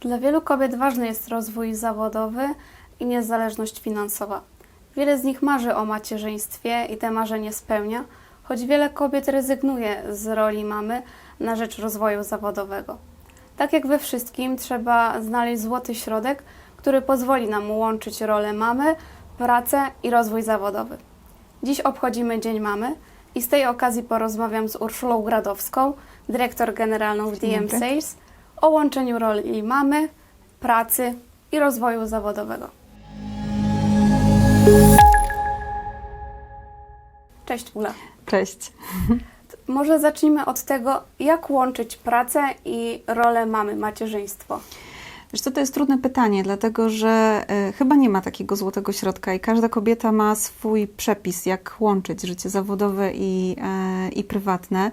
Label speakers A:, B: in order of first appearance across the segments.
A: Dla wielu kobiet ważny jest rozwój zawodowy i niezależność finansowa. Wiele z nich marzy o macierzyństwie i te marzenie spełnia, choć wiele kobiet rezygnuje z roli mamy na rzecz rozwoju zawodowego. Tak jak we wszystkim, trzeba znaleźć złoty środek, który pozwoli nam łączyć rolę mamy, pracę i rozwój zawodowy. Dziś obchodzimy Dzień Mamy i z tej okazji porozmawiam z Urszulą Gradowską, dyrektor generalną w DM. Sales, o łączeniu roli mamy, pracy i rozwoju zawodowego. Cześć Ula.
B: Cześć.
A: Może zacznijmy od tego, jak łączyć pracę i rolę mamy, macierzyństwo.
B: Wiesz co, to jest trudne pytanie, dlatego że e, chyba nie ma takiego złotego środka i każda kobieta ma swój przepis, jak łączyć życie zawodowe i, e, i prywatne.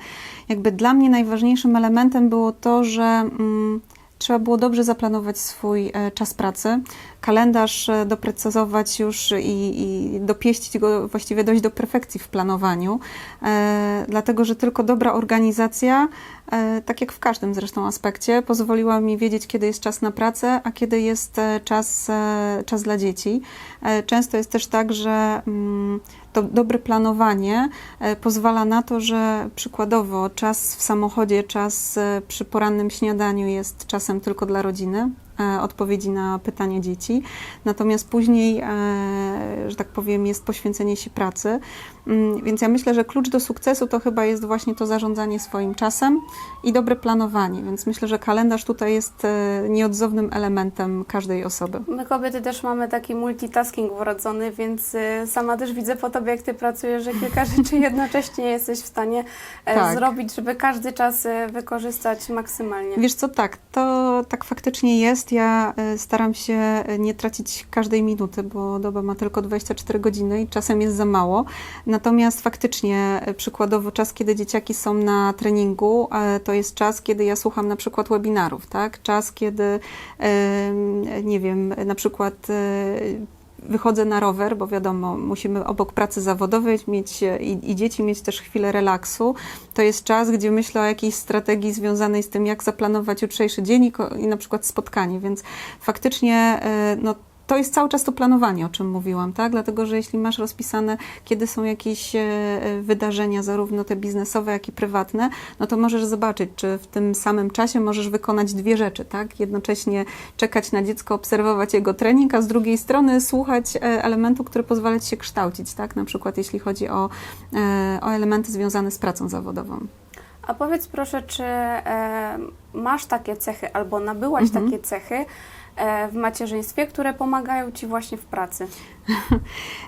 B: Jakby dla mnie najważniejszym elementem było to, że mm, trzeba było dobrze zaplanować swój e, czas pracy, kalendarz e, doprecyzować już i, i dopieścić go, właściwie dojść do perfekcji w planowaniu, e, dlatego że tylko dobra organizacja, e, tak jak w każdym zresztą aspekcie, pozwoliła mi wiedzieć, kiedy jest czas na pracę, a kiedy jest czas, czas dla dzieci. Często jest też tak, że mm, to dobre planowanie pozwala na to, że przykładowo czas w samochodzie, czas przy porannym śniadaniu jest czasem tylko dla rodziny, odpowiedzi na pytania dzieci. Natomiast później, e, że tak powiem, jest poświęcenie się pracy. Mm, Więc ja myślę, że klucz do sukcesu to chyba jest właśnie to zarządzanie swoim czasem i dobre planowanie. Więc myślę, że kalendarz tutaj jest e, nieodzownym elementem każdej osoby.
A: My kobiety też mamy taki multitasking wrodzony, więc y, sama też widzę po tobie, jak ty pracujesz, że kilka rzeczy jednocześnie jesteś w stanie e,
B: Tak.
A: zrobić, żeby każdy czas e, wykorzystać maksymalnie.
B: Wiesz co, tak, to tak faktycznie jest. Ja e, staram się e, nie tracić każdej minuty, bo doba ma tylko 24 godziny i czasem jest za mało. Natomiast faktycznie, e, przykładowo czas, kiedy dzieciaki są na treningu, e, to jest czas, kiedy ja słucham na przykład webinarów, tak? Czas, kiedy, nie wiem, na przykład e, wychodzę na rower, bo wiadomo, musimy obok pracy zawodowej mieć i, i dzieci mieć też chwilę relaksu. To jest czas, gdzie myślę o jakiejś strategii związanej z tym, jak zaplanować jutrzejszy dzień i, i na przykład spotkanie, więc faktycznie no, to jest cały czas to planowanie, o czym mówiłam, tak? Dlatego, że jeśli masz rozpisane, kiedy są jakieś e, e, wydarzenia, zarówno te biznesowe, jak i prywatne, no to możesz zobaczyć, czy w tym samym czasie możesz wykonać dwie rzeczy, tak? Jednocześnie czekać na dziecko, obserwować jego trening, a z drugiej strony słuchać e, elementu, który pozwala ci się kształcić, tak? Na przykład jeśli chodzi o, o elementy związane z pracą zawodową.
A: A powiedz proszę, czy masz takie cechy albo nabyłaś
B: Mhm.
A: takie cechy w macierzyństwie, które pomagają ci właśnie w pracy?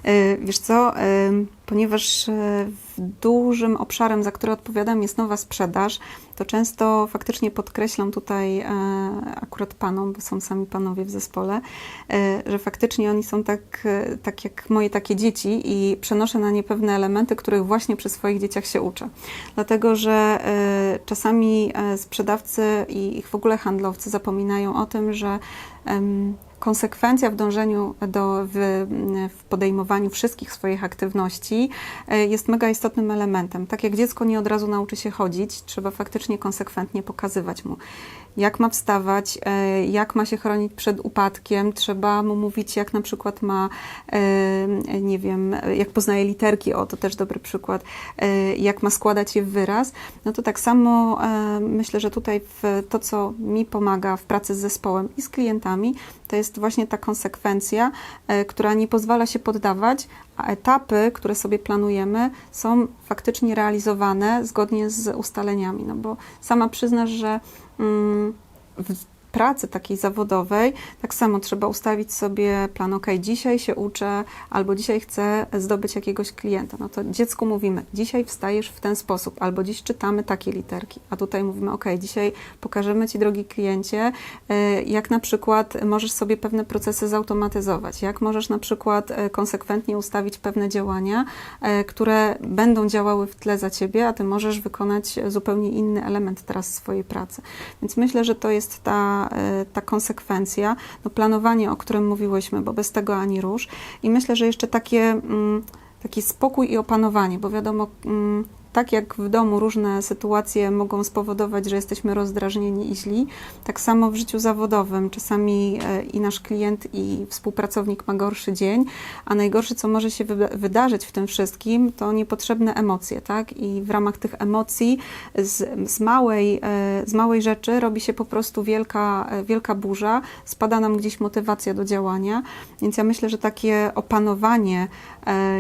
B: E, Wiesz co, e, ponieważ e, dużym obszarem, za który odpowiadam, jest nowa sprzedaż, to często faktycznie podkreślam tutaj akurat panom, bo są sami panowie w zespole, że faktycznie oni są tak, tak jak moje takie dzieci i przenoszę na nie pewne elementy, których właśnie przy swoich dzieciach się uczę. Dlatego, że czasami sprzedawcy i ich w ogóle handlowcy zapominają o tym, że konsekwencja w dążeniu do w, w podejmowaniu wszystkich swoich aktywności e, jest mega istotnym elementem. Tak jak dziecko nie od razu nauczy się chodzić, trzeba faktycznie konsekwentnie pokazywać mu, jak ma wstawać, e, jak ma się chronić przed upadkiem, trzeba mu mówić, jak na przykład ma, e, nie wiem, jak poznaje literki, o to też dobry przykład, e, jak ma składać je w wyraz, no to tak samo myślę, że tutaj to, co mi pomaga w pracy z zespołem i z klientami, to jest właśnie ta konsekwencja, która nie pozwala się poddawać, a etapy, które sobie planujemy, są faktycznie realizowane zgodnie z ustaleniami. No bo sama przyznasz, że w pracy takiej zawodowej tak samo trzeba ustawić sobie plan, ok, dzisiaj się uczę, albo dzisiaj chcę zdobyć jakiegoś klienta. No to dziecku mówimy, dzisiaj wstajesz w ten sposób, albo dziś czytamy takie literki, a tutaj mówimy, ok, dzisiaj pokażemy Ci, drogi kliencie, e, jak na przykład możesz sobie pewne procesy zautomatyzować, jak możesz na przykład e, konsekwentnie ustawić pewne działania, e, które będą działały w tle za Ciebie, a Ty możesz wykonać zupełnie inny element teraz swojej pracy. Więc myślę, że to jest ta, e, ta konsekwencja, no planowanie, o którym mówiłyśmy, bo bez tego ani rusz. I myślę, że jeszcze takie, mm, taki spokój i opanowanie, bo wiadomo, mm, tak jak w domu różne sytuacje mogą spowodować, że jesteśmy rozdrażnieni i źli, tak samo w życiu zawodowym. Czasami e, i nasz klient, i współpracownik ma gorszy dzień, a najgorsze, co może się wyda- wydarzyć w tym wszystkim, to niepotrzebne emocje, tak? I w ramach tych emocji z, z, małej, e, z małej rzeczy robi się po prostu wielka, e, wielka burza, spada nam gdzieś motywacja do działania, więc ja myślę, że takie opanowanie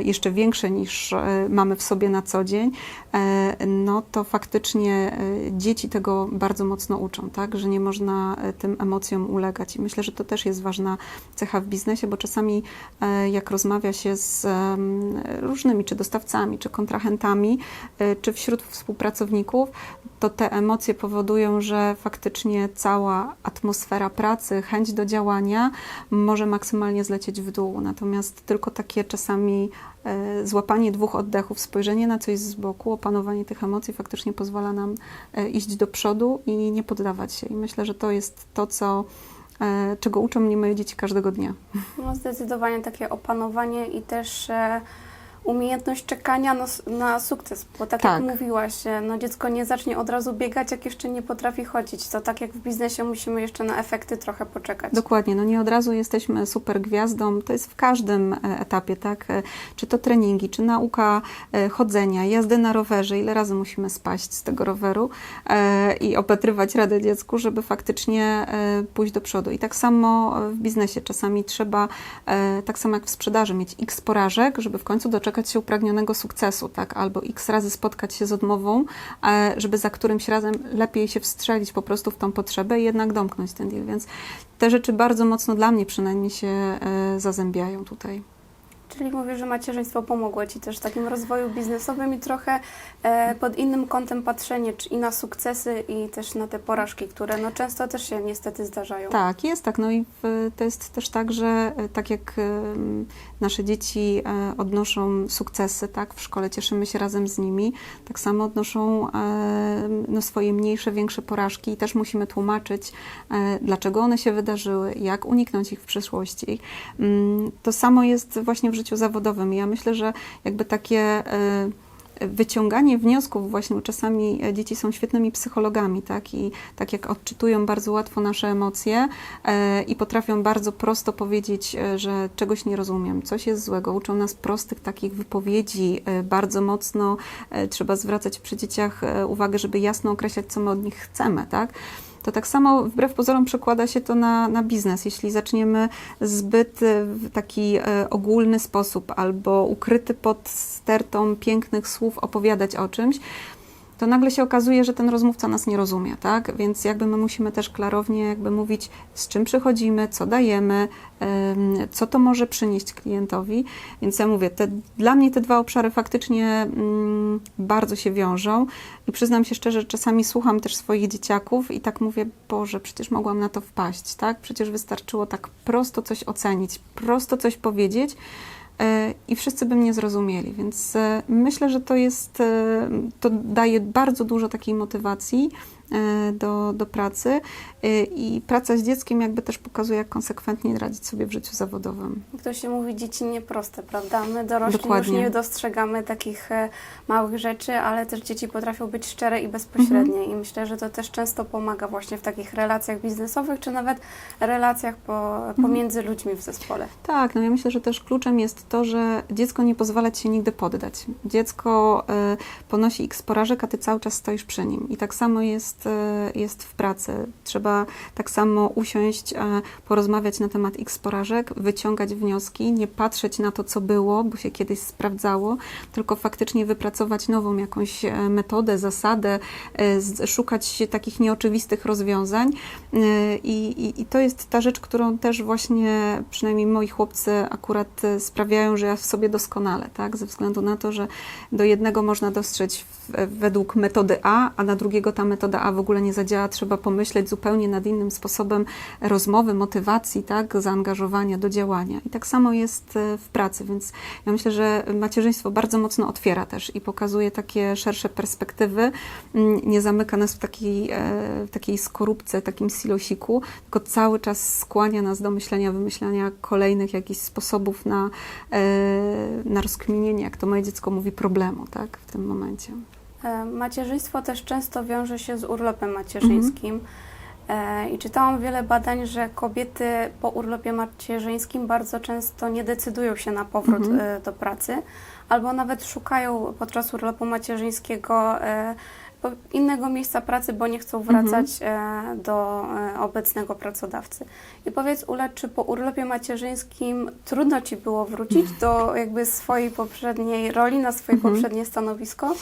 B: jeszcze większe niż e, mamy w sobie na co dzień, e, no to faktycznie e, dzieci tego bardzo mocno uczą, tak? Że nie można e, tym emocjom ulegać. I myślę, że to też jest ważna cecha w biznesie, bo czasami e, jak rozmawia się z różnymi, czy dostawcami, czy kontrahentami, e, czy wśród współpracowników, to te emocje powodują, że faktycznie cała atmosfera pracy, chęć do działania może maksymalnie zlecieć w dół. Natomiast tylko takie czasami e, złapanie dwóch oddechów, spojrzenie na coś z boku, opanowanie tych emocji faktycznie pozwala nam e, iść do przodu i nie poddawać się. I myślę, że to jest to, co, e, czego uczą mnie moje dzieci każdego dnia.
A: No zdecydowanie takie opanowanie i też umiejętność czekania na, na sukces, bo tak,
B: Tak.
A: jak mówiłaś, no dziecko nie zacznie od razu biegać, jak jeszcze nie potrafi chodzić. To tak jak w biznesie musimy jeszcze na efekty trochę poczekać.
B: Dokładnie, no nie od razu jesteśmy super gwiazdą, to jest w każdym e, etapie, tak? E, Czy to treningi, czy nauka e, chodzenia, jazdy na rowerze, ile razy musimy spaść z tego roweru i opatrywać radę dziecku, żeby faktycznie pójść do przodu. I tak samo w biznesie czasami trzeba, tak samo jak w sprzedaży, mieć x porażek, żeby w końcu doczekać się upragnionego sukcesu, tak? Albo x razy spotkać się z odmową, e, żeby za którymś razem lepiej się wstrzelić po prostu w tą potrzebę i jednak domknąć ten deal. Więc te rzeczy bardzo mocno dla mnie przynajmniej się e, zazębiają tutaj.
A: Czyli mówisz, że macierzyństwo pomogło Ci też w takim rozwoju biznesowym i trochę e, pod innym kątem patrzenie czy i na sukcesy i też na te porażki, które no często też się niestety zdarzają.
B: Tak, jest tak. No i w, to jest też tak, że e, tak jak nasze dzieci e, odnoszą sukcesy, tak, w szkole cieszymy się razem z nimi, tak samo odnoszą e, no, swoje mniejsze, większe porażki i też musimy tłumaczyć, e, dlaczego one się wydarzyły, jak uniknąć ich w przyszłości. Mm, To samo jest właśnie w życiu zawodowym. Ja myślę, że jakby takie e, wyciąganie wniosków właśnie, bo czasami e, dzieci są świetnymi psychologami, tak? I tak jak odczytują bardzo łatwo nasze emocje e, i potrafią bardzo prosto powiedzieć, że czegoś nie rozumiem, coś jest złego. Uczą nas prostych takich wypowiedzi, bardzo mocno trzeba zwracać przy dzieciach uwagę, żeby jasno określać, co my od nich chcemy, tak? To tak samo wbrew pozorom przekłada się to na, na biznes. Jeśli zaczniemy zbyt e, w taki e, ogólny sposób albo ukryty pod stertą pięknych słów opowiadać o czymś, to nagle się okazuje, że ten rozmówca nas nie rozumie, tak? Więc jakby my musimy też klarownie jakby mówić, z czym przychodzimy, co dajemy, em, co to może przynieść klientowi. Więc ja mówię, te, dla mnie te dwa obszary faktycznie mm, bardzo się wiążą i przyznam się szczerze, że czasami słucham też swoich dzieciaków i tak mówię, Boże, przecież mogłam na to wpaść, tak? Przecież wystarczyło tak prosto coś ocenić, prosto coś powiedzieć, i wszyscy by mnie zrozumieli. Więc e, myślę, że to jest, e, to daje bardzo dużo takiej motywacji e, do, do pracy e, i praca z dzieckiem jakby też pokazuje, jak konsekwentnie radzić sobie w życiu zawodowym.
A: To się mówi, dzieci nieproste, prawda? My dorośli
B: Dokładnie.
A: już nie dostrzegamy takich e, małych rzeczy, ale też dzieci potrafią być szczere i bezpośrednie
B: Mhm.
A: i myślę, że to też często pomaga właśnie w takich relacjach biznesowych, czy nawet relacjach po,
B: Mhm.
A: pomiędzy ludźmi w zespole.
B: Tak, no ja myślę, że też kluczem jest to, że dziecko nie pozwala ci się nigdy poddać. Dziecko e, ponosi x porażek, a ty cały czas stoisz przy nim. I tak samo jest, e, jest w pracy. Trzeba tak samo usiąść, porozmawiać na temat x porażek, wyciągać wnioski, nie patrzeć na to, co było, bo się kiedyś sprawdzało, tylko faktycznie wypracować nową jakąś e, metodę, zasadę, e, szukać takich nieoczywistych rozwiązań. I, i, I to jest ta rzecz, którą też właśnie przynajmniej moi chłopcy akurat sprawiają, że ja w sobie doskonale, tak? Ze względu na to, że do jednego można dostrzec według metody A, a na drugiego ta metoda A w ogóle nie zadziała. Trzeba pomyśleć zupełnie nad innym sposobem rozmowy, motywacji, tak? Zaangażowania do działania. I tak samo jest e, w pracy, więc ja myślę, że macierzyństwo bardzo mocno otwiera też i pokazuje takie szersze perspektywy, Mm, nie zamyka nas w takiej, e, w takiej skorupce, takim silosiku, tylko cały czas skłania nas do myślenia, wymyślania kolejnych jakichś sposobów na, e, na rozkminienie, jak to moje dziecko mówi, problemu tak, w tym momencie.
A: E, Macierzyństwo też często wiąże się z urlopem macierzyńskim. E, I czytałam wiele badań, że kobiety po urlopie macierzyńskim bardzo często nie decydują się na powrót
B: Mhm.
A: e, do pracy, albo nawet szukają podczas urlopu macierzyńskiego innego miejsca pracy, bo nie chcą wracać e, do obecnego pracodawcy. I powiedz, Ula, czy po urlopie macierzyńskim trudno Ci było wrócić do jakby swojej poprzedniej roli, na swoje
B: Mhm.
A: poprzednie stanowisko?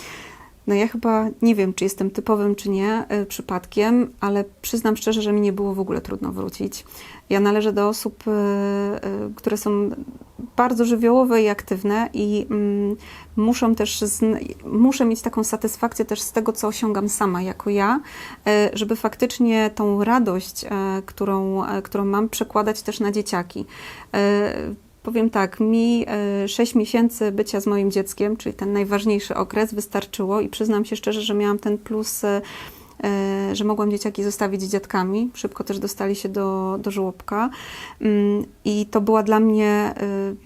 B: No ja chyba nie wiem, czy jestem typowym, czy nie y, przypadkiem, ale przyznam szczerze, że mi nie było w ogóle trudno wrócić. Ja należę do osób, y, y, które są bardzo żywiołowe i aktywne i mm, muszą też, muszę mieć taką satysfakcję też z tego, co osiągam sama jako ja, żeby faktycznie tą radość, którą, którą mam, przekładać też na dzieciaki. Powiem tak, mi 6 miesięcy bycia z moim dzieckiem, czyli ten najważniejszy okres, wystarczyło i przyznam się szczerze, że miałam ten plus, e, e, że mogłam dzieciaki zostawić z dziadkami. Szybko też dostali się do, do żłobka. Mm, I to była dla mnie,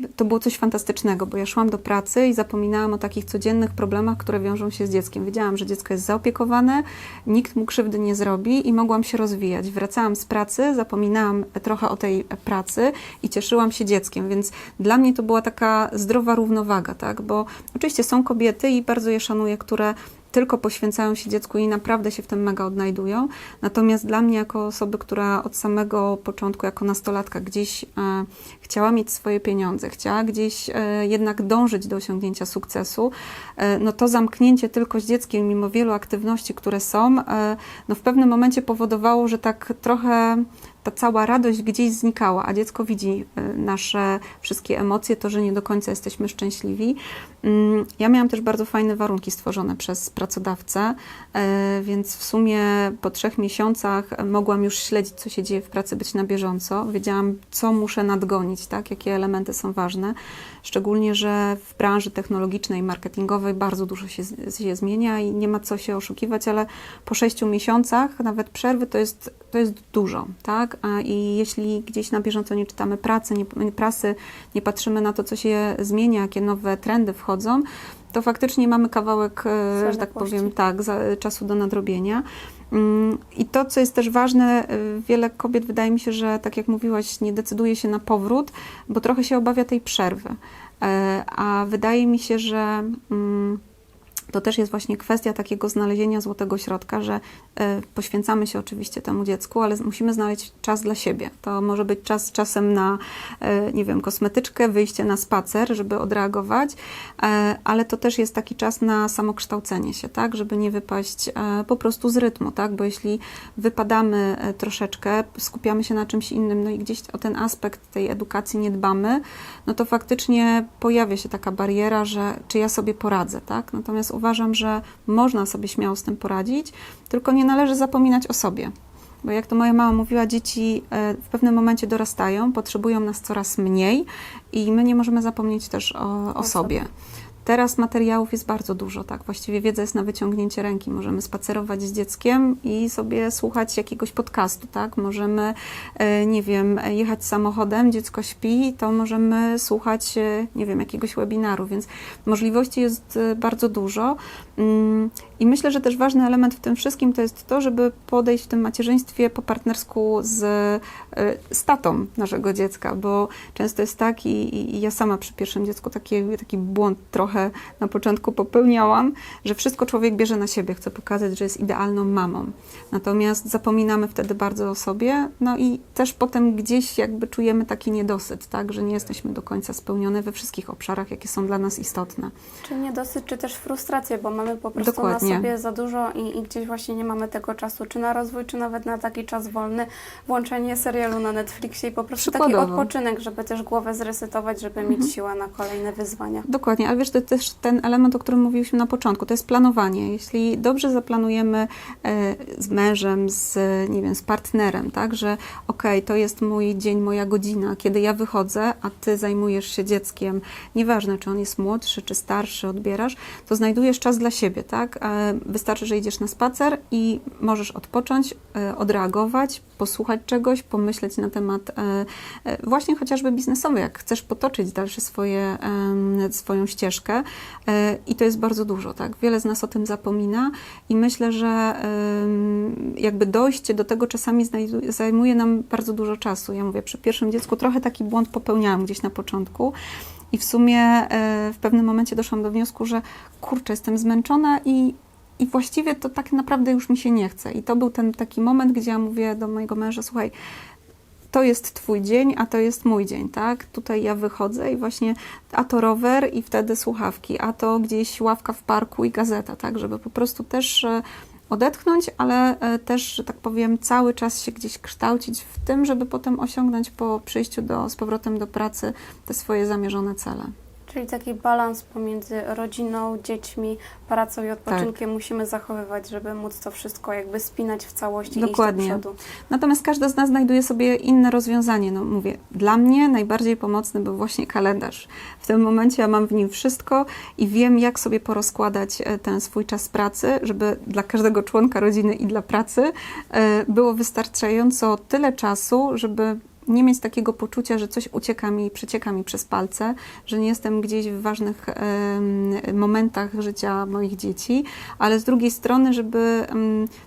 B: e, to było coś fantastycznego, bo ja szłam do pracy i zapominałam o takich codziennych problemach, które wiążą się z dzieckiem. Wiedziałam, że dziecko jest zaopiekowane, nikt mu krzywdy nie zrobi i mogłam się rozwijać. Wracałam z pracy, zapominałam trochę o tej pracy i cieszyłam się dzieckiem, więc dla mnie to była taka zdrowa równowaga, tak? Bo oczywiście są kobiety i bardzo je szanuję, które tylko poświęcają się dziecku i naprawdę się w tym mega odnajdują. Natomiast dla mnie, jako osoby, która od samego początku, jako nastolatka, gdzieś e, chciała mieć swoje pieniądze, chciała gdzieś e, jednak dążyć do osiągnięcia sukcesu, e, no to zamknięcie tylko z dzieckiem, mimo wielu aktywności, które są, no w pewnym momencie powodowało, że tak trochę ta cała radość gdzieś znikała, a dziecko widzi y, nasze wszystkie emocje, to, że nie do końca jesteśmy szczęśliwi. Mm, Ja miałam też bardzo fajne warunki stworzone przez pracodawcę, e, więc w sumie po trzech miesiącach mogłam już śledzić, co się dzieje w pracy, być na bieżąco. Wiedziałam, co muszę nadgonić, tak? jakie elementy są ważne. Szczególnie, że w branży technologicznej, marketingowej bardzo dużo się, się zmienia i nie ma co się oszukiwać, ale po sześciu miesiącach nawet przerwy to jest, to jest dużo, tak? A I jeśli gdzieś na bieżąco nie czytamy pracy, nie, prasy, nie patrzymy na to, co się zmienia, jakie nowe trendy wchodzą, to faktycznie mamy kawałek, e, że tak powiem, tak, za, czasu do nadrobienia. Mm, I to, co jest też ważne, y, wiele kobiet wydaje mi się, że tak jak mówiłaś, nie decyduje się na powrót, bo trochę się obawia tej przerwy. E, A wydaje mi się, że mm, to też jest właśnie kwestia takiego znalezienia złotego środka, że e, poświęcamy się oczywiście temu dziecku, ale musimy znaleźć czas dla siebie. To może być czas czasem na, e, nie wiem, kosmetyczkę, wyjście na spacer, żeby odreagować, e, ale to też jest taki czas na samokształcenie się, tak, żeby nie wypaść po prostu z rytmu, tak, bo jeśli wypadamy troszeczkę, skupiamy się na czymś innym, no i gdzieś o ten aspekt tej edukacji nie dbamy, no to faktycznie pojawia się taka bariera, że czy ja sobie poradzę, tak? Natomiast uważam, że można sobie śmiało z tym poradzić, tylko nie należy zapominać o sobie. Bo jak to moja mama mówiła, dzieci e, w pewnym momencie dorastają, potrzebują nas coraz mniej i my nie możemy zapomnieć też o, o
A: O
B: sobie. Teraz materiałów jest bardzo dużo, tak? Właściwie wiedza jest na wyciągnięcie ręki. Możemy spacerować z dzieckiem i sobie słuchać jakiegoś podcastu, tak? Możemy, e, nie wiem, jechać samochodem, dziecko śpi, to możemy słuchać, e, nie wiem, jakiegoś webinaru, więc możliwości jest e, bardzo dużo. Mm, I myślę, że też ważny element w tym wszystkim to jest to, żeby podejść w tym macierzyństwie po partnersku z, z tatą naszego dziecka, bo często jest tak i- i ja sama przy pierwszym dziecku taki, taki błąd trochę na początku popełniałam, że wszystko człowiek bierze na siebie, chce pokazać, że jest idealną mamą. Natomiast zapominamy wtedy bardzo o sobie, no i też potem gdzieś jakby czujemy taki niedosyt, tak, że nie jesteśmy do końca spełnione we wszystkich obszarach, jakie są dla nas istotne.
A: Czy niedosyt, czy też frustrację, bo mamy po prostu
B: Dokładnie.
A: na sobie za dużo i, i gdzieś właśnie nie mamy tego czasu, czy na rozwój, czy nawet na taki czas wolny, włączenie serialu na Netflixie i po prostu taki odpoczynek, żeby też głowę zresetować, żeby mieć siłę na kolejne wyzwania.
B: Dokładnie, ale wiesz, to też ten element, o którym mówiliśmy na początku, to jest planowanie. Jeśli dobrze zaplanujemy e, z mężem, z, nie wiem, z partnerem, tak, że okej, to jest mój dzień, moja godzina, kiedy ja wychodzę, a ty zajmujesz się dzieckiem, nieważne, czy on jest młodszy, czy starszy, odbierasz, to znajdujesz czas dla siebie, tak? E, Wystarczy, że idziesz na spacer i możesz odpocząć, e, odreagować, posłuchać czegoś, pomyśleć na temat właśnie chociażby biznesowy, jak chcesz potoczyć dalsze swoje, swoją ścieżkę, troszeczkę i to jest bardzo dużo, tak? Wiele z nas o tym zapomina i myślę, że jakby dojście do tego czasami zajmuje nam bardzo dużo czasu. Ja mówię, przy pierwszym dziecku trochę taki błąd popełniałam gdzieś na początku i w sumie e, w pewnym momencie doszłam do wniosku, że kurczę, jestem zmęczona i i właściwie to tak naprawdę już mi się nie chce. I to był ten taki moment, gdzie ja mówię do mojego męża, słuchaj, to jest twój dzień, a to jest mój dzień, tak? Tutaj ja wychodzę i właśnie a to rower i wtedy słuchawki, a to gdzieś ławka w parku i gazeta, tak? Żeby po prostu też e, odetchnąć, ale e, też, że tak powiem, cały czas się gdzieś kształcić w tym, żeby potem osiągnąć po przyjściu do, z powrotem do pracy te swoje zamierzone cele.
A: Czyli taki balans pomiędzy rodziną, dziećmi, pracą i odpoczynkiem musimy zachowywać, żeby móc to wszystko jakby spinać w całości
B: Dokładnie.
A: i iść do przodu.
B: Natomiast każda z nas znajduje sobie inne rozwiązanie. No mówię, dla mnie najbardziej pomocny był właśnie kalendarz. W tym momencie ja mam w nim wszystko i wiem, jak sobie porozkładać e, ten swój czas pracy, żeby dla każdego członka rodziny i dla pracy e, było wystarczająco tyle czasu, żeby nie mieć takiego poczucia, że coś ucieka mi, przecieka mi przez palce, że nie jestem gdzieś w ważnych momentach życia moich dzieci, ale z drugiej strony, żeby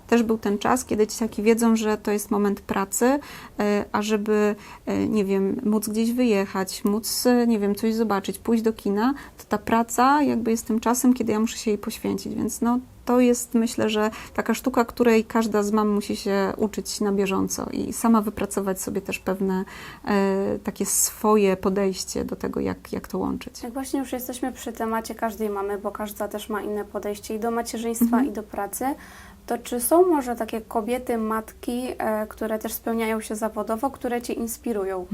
B: też był ten czas, kiedy dzieciaki wiedzą, że to jest moment pracy, e, a żeby, e, nie wiem, móc gdzieś wyjechać, móc, e, nie wiem, coś zobaczyć, pójść do kina, to ta praca jakby jest tym czasem, kiedy ja muszę się jej poświęcić, więc no to jest myślę, że taka sztuka, której każda z mam musi się uczyć na bieżąco i sama wypracować sobie też pewne e, takie swoje podejście do tego, jak, jak to łączyć.
A: Jak właśnie już jesteśmy przy temacie każdej mamy, bo każda też ma inne podejście i do macierzyństwa,
B: Mhm.
A: i do pracy, to czy są może takie kobiety, matki, e, które też spełniają się zawodowo, które Cię inspirują?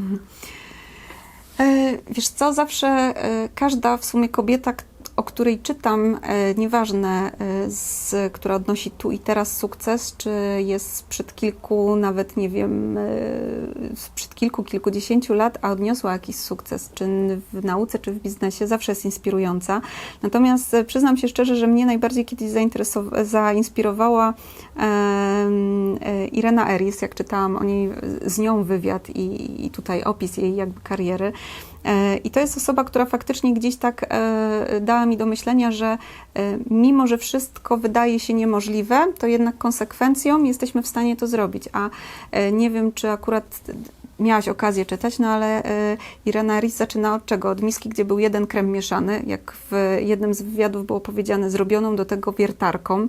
B: E, Wiesz co, zawsze e, każda w sumie kobieta, k- o której czytam, e, nieważne, e, z, która odnosi tu i teraz sukces, czy jest sprzed kilku, nawet nie wiem, e, sprzed kilku, kilkudziesięciu lat, a odniosła jakiś sukces, czy w nauce, czy w biznesie, zawsze jest inspirująca. Natomiast przyznam się szczerze, że mnie najbardziej kiedyś zainspirowała Irena Eris, jak czytałam o niej, z nią wywiad i, i tutaj opis jej jakby kariery. E, I to jest osoba, która faktycznie gdzieś tak e, dała mi do myślenia, że e, mimo, że wszystko wydaje się niemożliwe, to jednak konsekwencją jesteśmy w stanie to zrobić. A nie wiem, czy akurat miałaś okazję czytać, no ale e, Irena Ris zaczyna od czego? Od miski, gdzie był jeden krem mieszany, jak w jednym z wywiadów było powiedziane, zrobioną do tego wiertarką.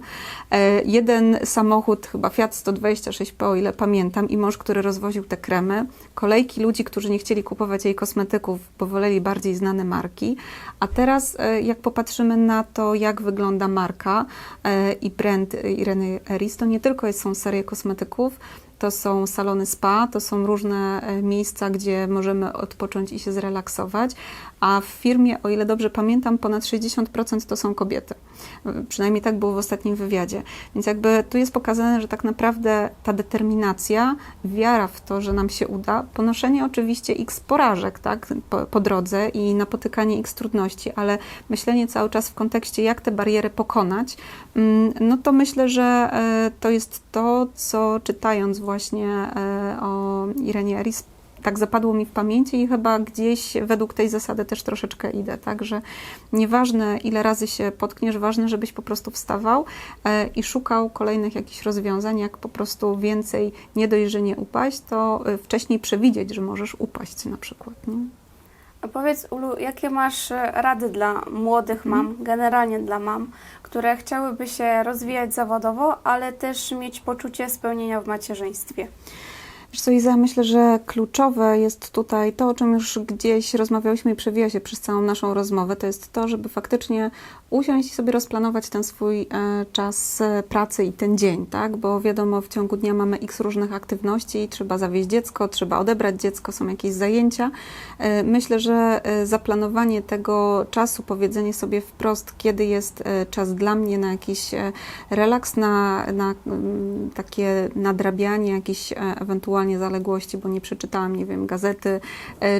B: E, jeden samochód, chyba Fiat 126P, o ile pamiętam, i mąż, który rozwoził te kremy. Kolejki ludzi, którzy nie chcieli kupować jej kosmetyków, bo woleli bardziej znane marki. A teraz, e, jak popatrzymy na to, jak wygląda marka e, i brand Ireny Eris, to nie tylko są serie kosmetyków, to są salony spa, to są różne e, miejsca, gdzie możemy odpocząć i się zrelaksować, a w firmie, o ile dobrze pamiętam, ponad 60% to są kobiety. E, Przynajmniej tak było w ostatnim wywiadzie. Więc jakby tu jest pokazane, że tak naprawdę ta determinacja, wiara w to, że nam się uda, ponoszenie oczywiście x porażek tak, po, po drodze i napotykanie x trudności, ale myślenie cały czas w kontekście, jak te bariery pokonać, mm, no to myślę, że e, to jest to, co czytając właśnie e, o Irenie Eris, tak zapadło mi w pamięci i chyba gdzieś według tej zasady też troszeczkę idę, tak, że nieważne ile razy się potkniesz, ważne, żebyś po prostu wstawał e, i szukał kolejnych jakichś rozwiązań, jak po prostu więcej nie dość, nie upaść, to e, wcześniej przewidzieć, że możesz upaść na przykład. Nie?
A: A powiedz, Ulu, jakie masz e, rady dla młodych mam, generalnie dla mam, które chciałyby się rozwijać zawodowo, ale też mieć poczucie spełnienia w macierzyństwie?
B: Wiesz co, Iza, myślę, że kluczowe jest tutaj to, o czym już gdzieś rozmawiałyśmy i przewija się przez całą naszą rozmowę, to jest to, żeby faktycznie usiąść i sobie rozplanować ten swój e, czas e, pracy i ten dzień, tak? Bo wiadomo, w ciągu dnia mamy x różnych aktywności, trzeba zawieźć dziecko, trzeba odebrać dziecko, są jakieś zajęcia. E, Myślę, że zaplanowanie tego czasu, powiedzenie sobie wprost, kiedy jest czas dla mnie na jakiś relaks, na, na mm, takie nadrabianie jakichś ewentualnie zaległości, bo nie przeczytałam, nie wiem, gazety,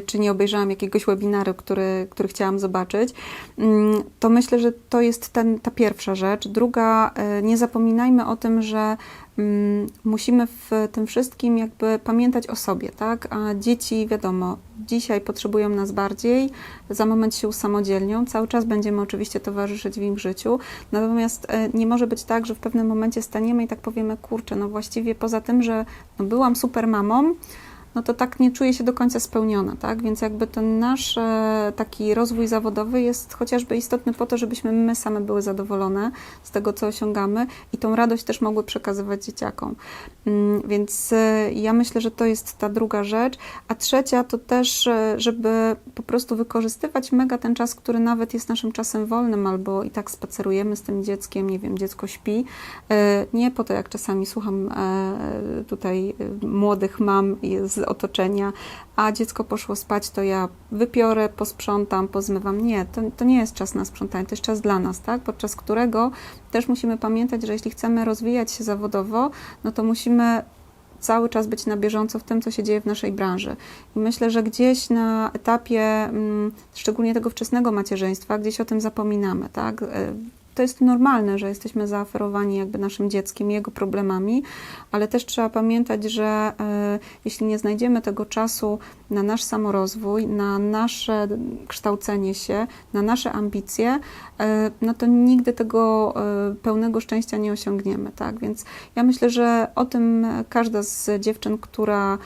B: czy nie obejrzałam jakiegoś webinaru, który, który chciałam zobaczyć, mm, to myślę, że to jest ten, ta pierwsza rzecz. Druga, e, nie zapominajmy o tym, że mm, musimy w tym wszystkim jakby pamiętać o sobie, tak? A dzieci, wiadomo, dzisiaj potrzebują nas bardziej, za moment się usamodzielnią, cały czas będziemy oczywiście towarzyszyć w ich życiu, natomiast e, nie może być tak, że w pewnym momencie staniemy i tak powiemy, kurczę, no właściwie poza tym, że no byłam super mamą, no to tak nie czuję się do końca spełniona, tak? Więc jakby ten nasz e, taki rozwój zawodowy jest chociażby istotny po to, żebyśmy my same były zadowolone z tego, co osiągamy i tą radość też mogły przekazywać dzieciakom. Mm, Więc e, ja myślę, że to jest ta druga rzecz. A trzecia to też, e, żeby po prostu wykorzystywać mega ten czas, który nawet jest naszym czasem wolnym, albo i tak spacerujemy z tym dzieckiem, nie wiem, dziecko śpi. Nie po to, jak czasami słucham tutaj młodych mam i z otoczenia, a dziecko poszło spać, to ja wypiorę, posprzątam, pozmywam. Nie, to, to nie jest czas na sprzątanie, to jest czas dla nas, tak? Podczas którego też musimy pamiętać, że jeśli chcemy rozwijać się zawodowo, no to musimy cały czas być na bieżąco w tym, co się dzieje w naszej branży. I myślę, że gdzieś na etapie, mm, szczególnie tego wczesnego macierzyństwa, gdzieś o tym zapominamy, tak? To jest normalne, że jesteśmy zaoferowani jakby naszym dzieckiem, jego problemami, ale też trzeba pamiętać, że e, jeśli nie znajdziemy tego czasu na nasz samorozwój, na nasze kształcenie się, na nasze ambicje, e, no to nigdy tego e, pełnego szczęścia nie osiągniemy, tak? Więc ja myślę, że o tym każda z dziewczyn, która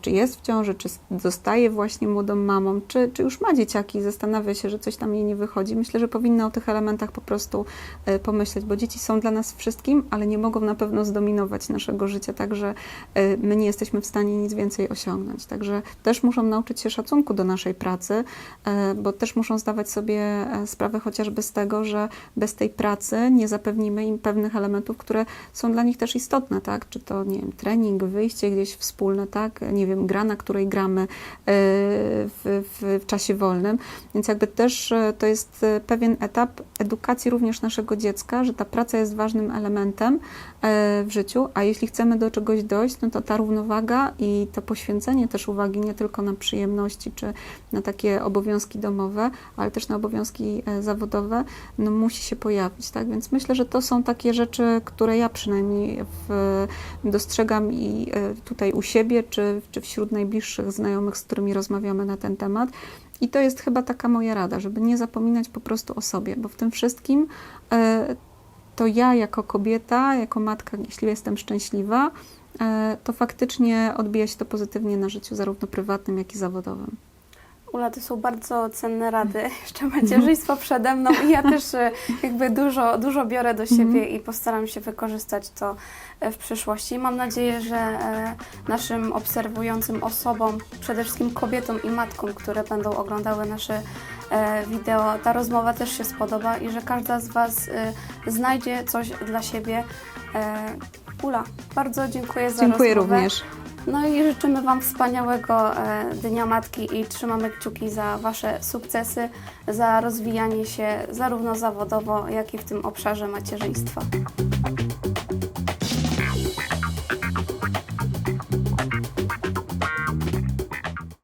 B: czy jest w ciąży, czy zostaje właśnie młodą mamą, czy, czy już ma dzieciaki i zastanawia się, że coś tam jej nie wychodzi. Myślę, że powinna o tych elementach po prostu e, pomyśleć, bo dzieci są dla nas wszystkim, ale nie mogą na pewno zdominować naszego życia, tak że e, my nie jesteśmy w stanie nic więcej osiągnąć. Także też muszą nauczyć się szacunku do naszej pracy, e, bo też muszą zdawać sobie sprawę chociażby z tego, że bez tej pracy nie zapewnimy im pewnych elementów, które są dla nich też istotne, tak? Czy to, nie wiem, trening, wyjście gdzieś wspólne, tak? Nie wiem, gra, na której gramy e, w, w, czasie wolnym. Więc jakby też e, to jest e, pewien etap edukacji również naszego dziecka, że ta praca jest ważnym elementem w życiu, a jeśli chcemy do czegoś dojść, no to ta równowaga i to poświęcenie też uwagi nie tylko na przyjemności czy na takie obowiązki domowe, ale też na obowiązki zawodowe, no musi się pojawić, tak? Więc myślę, że to są takie rzeczy, które ja przynajmniej w, dostrzegam i tutaj u siebie, czy, czy wśród najbliższych znajomych, z którymi rozmawiamy na ten temat. I to jest chyba taka moja rada, żeby nie zapominać po prostu o sobie, bo w tym wszystkim e, to ja jako kobieta, jako matka, jeśli jestem szczęśliwa, e, to faktycznie odbija się to pozytywnie na życiu zarówno prywatnym, jak i zawodowym.
A: Ula, to są bardzo cenne rady. Jeszcze macierzyństwo przede mną i ja też e, jakby dużo, dużo biorę do siebie i postaram się wykorzystać to e, w przyszłości. Mam nadzieję, że e, naszym obserwującym osobom, przede wszystkim kobietom i matkom, które będą oglądały nasze wideo, ta rozmowa też się spodoba i że każda z Was znajdzie coś dla siebie. Ula, bardzo dziękuję za
B: Dziękuję
A: rozmowę.
B: również.
A: No i życzymy Wam wspaniałego e, Dnia Matki i trzymamy kciuki za Wasze sukcesy, za rozwijanie się zarówno zawodowo, jak i w tym obszarze macierzyństwa.